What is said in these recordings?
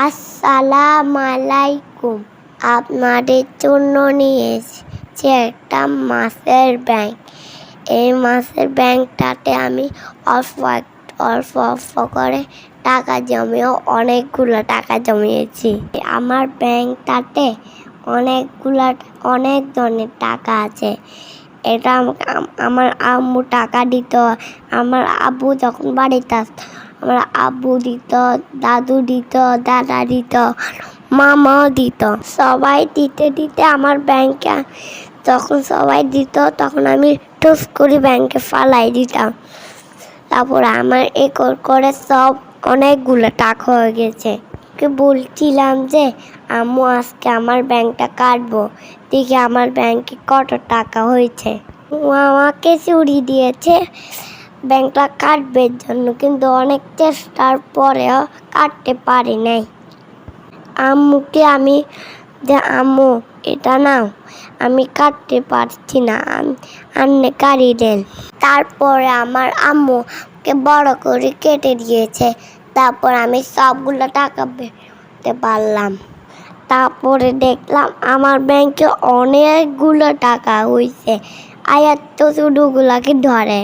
আসসালাম আলাইকুম। আপনাদের জন্য নিয়ে এসেছি একটা মাছের ব্যাংক এই মাছের ব্যাংকটাতে আমি অল্প অল্প অল্প করে টাকা জমিয়েও অনেকগুলো টাকা জমিয়েছি। আমার ব্যাংকটাতে অনেকগুলা, অনেক ধরনের টাকা আছে। এটা আমার আম্মু টাকা দিত। আমার আব্বু যখন বাড়িতে আসতো আমার আব্বু দিত, দাদু দিত, দাদা দিত মামাও দিত। সবাই দিতে দিতে আমার ব্যাংকে যখন সবাই দিত, তখন আমি টুস করে ব্যাংকে ফালাই দিতাম। তারপর আমার এ কর- সব অনেকগুলো টাকা হয়ে গেছে। বলছিলাম যে, আম্মু, আজকে আমার ব্যাংকটা কাটবো। দেখি আমার ব্যাংকে কত টাকা হয়েছে। ও আমাকে চুরি দিয়েছে। ব্যাংকটা কাটবে জন্য, কিন্তু অনেক চেষ্টার পরেও কাটতে পারি নাই। আম্মুকে আমি যে আম্মু, এটা নাও। আমি কাটতে পারছি না আন্নে কাটি দেন। তারপরে আমার আম্মুকে বড় করে কেটে দিয়েছে। তারপর আমি সবগুলো টাকা পেতে পারলাম। তারপরে দেখলাম আমার ব্যাংকে অনেকগুলো টাকা হয়েছে আয়াত তো শুধুগুলাকে ধরে।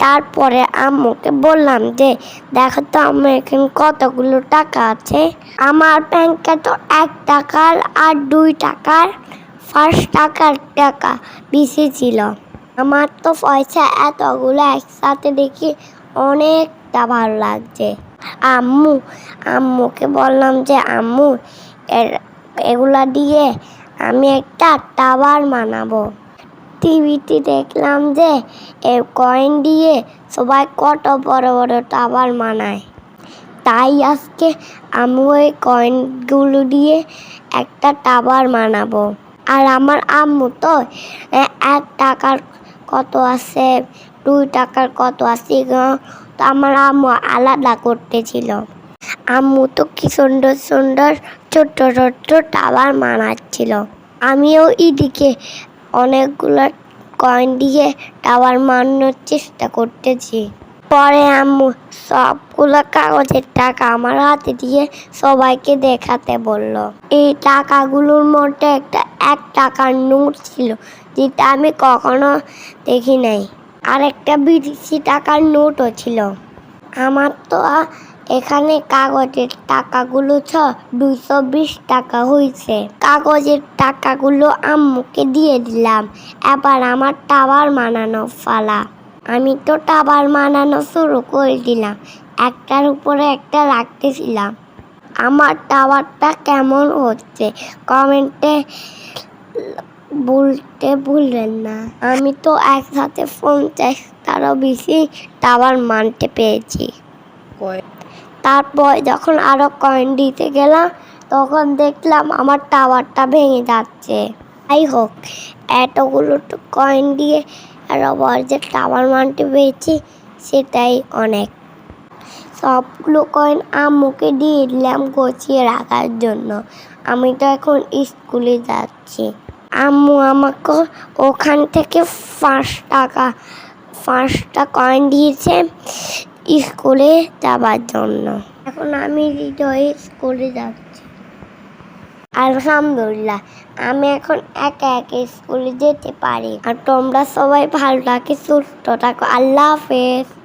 তারপরে আম্মুকে বললাম যে, দেখো তো আমার এখানে কতগুলো টাকা আছে? আমার ব্যাংকে তো এক টাকার আর দুই টাকার ফার্স্ট টাকার টাকা বেশি ছিল। আমার তো পয়সা এতগুলো একসাথে দেখি অনেকটা ভালো লাগছে। আম্মু, আম্মুকে বললাম যে, আম্মু, এর- এগুলা দিয়ে আমি একটা টাওয়ার বানাবো। টিভিতে দেখলাম যে, এ কয়েন দিয়ে সবাই কত বড় বড় টাওয়ার বানায়। তাই আজকে আমি ওই কয়েনগুলো দিয়ে একটা টাওয়ার বানাবো। আর আমার আম্মু তো এক টাকার কত আছে, দুই টাকার কত আছে তো আমার আম্মু আলাদা করতেছিল। আম্মু তো কি সুন্দর সুন্দর ছোট্ট ছোট্ট টাওয়ার বানাচ্ছিল। আমিও এদিকে অনেকগুলো কয়েন দিয়ে টাওয়ার মারানোর চেষ্টা করতেছি। পরে আম্মু সবগুলো কাগজের টাকা আমার হাতে দিয়ে সবাইকে দেখাতে বলল। এই টাকাগুলোর মধ্যে একটা এক টাকার নোট ছিল, যেটা আমি কখনো দেখি নাই। আর একটা বিদেশি টাকার নোটও ছিল। আমার তো এখানে কাগজের টাকাগুলো ছ, দুইশো বিশ টাকা হয়েছে কাগজের টাকাগুলো আম্মুকে দিয়ে দিলাম। এবার আমার টাওয়ার মানানো ফালা আমি তো টাওয়ার মানানো শুরু করে দিলাম। একটার উপরে একটা রাখতেছিলাম। আমার টাওয়ারটা কেমন হচ্ছে কমেন্টে বলতে ভুলবেন না। আমি তো একসাথে ফোন পঞ্চাশটারও বেশি টাওয়ার মানতে পেরেছি। তারপর যখন আরও কয়েন দিতে গেলাম, তখন দেখলাম আমার টাওয়ারটা ভেঙে যাচ্ছে। যাই হোক, এতগুলো কয়েন দিয়ে আর আবার যে টাওয়ার মানটি পেয়েছি, সেটাই অনেক। সবগুলো কয়েন আম্মুকে দিয়ে দিলাম গছিয়ে রাখার জন্য। আমি তো এখন স্কুলে যাচ্ছি। আম্মু আমাকে ওখান থেকে পাঁচ টাকা, পাঁচটা কয়েন দিয়েছে। স্কুলে যাবার জন্য। এখন আমি হৃদয়ে স্কুলে যাচ্ছি। আলহামদুলিল্লাহ, আমি এখন একা একা স্কুলে যেতে পারি। আর তোমরা সবাই ভালো থাকে, সুস্থ থাকো। আল্লাহ হাফেজ।